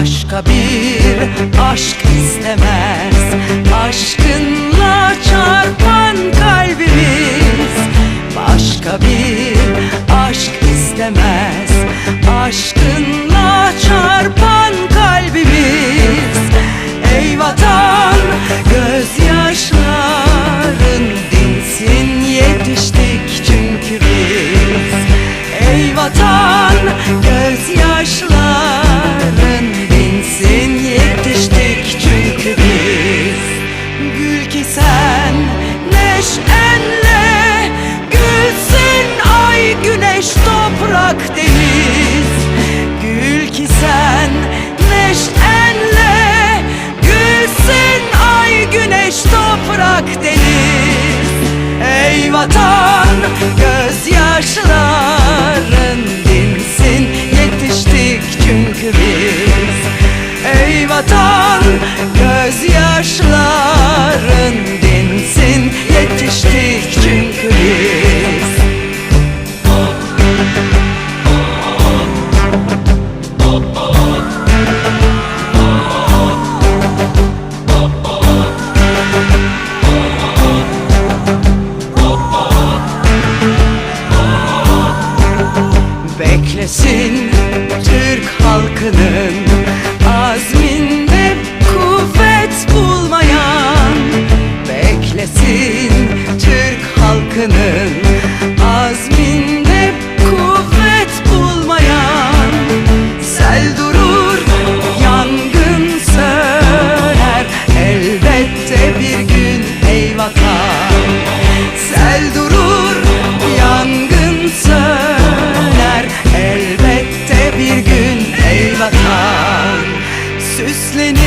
Başka bir aşk istemez. Aşkınla çarpan kalbimiz. Başka bir aşk istemez. Aşk neşenle Gülsün ay güneş toprak deniz. Gül ki sen neşenle Gülsün ay güneş toprak deniz. Ey vatan gözyaşların Güçlesin Türk halkının Azminde kuvvet bulmayan. Beklesin Türk halkının Azminde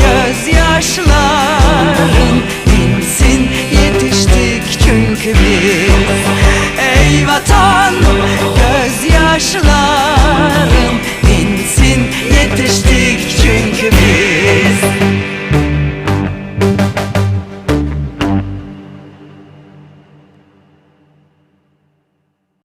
Gözyaşların dinsin yetiştik çünkü biz. Ey vatan gözyaşların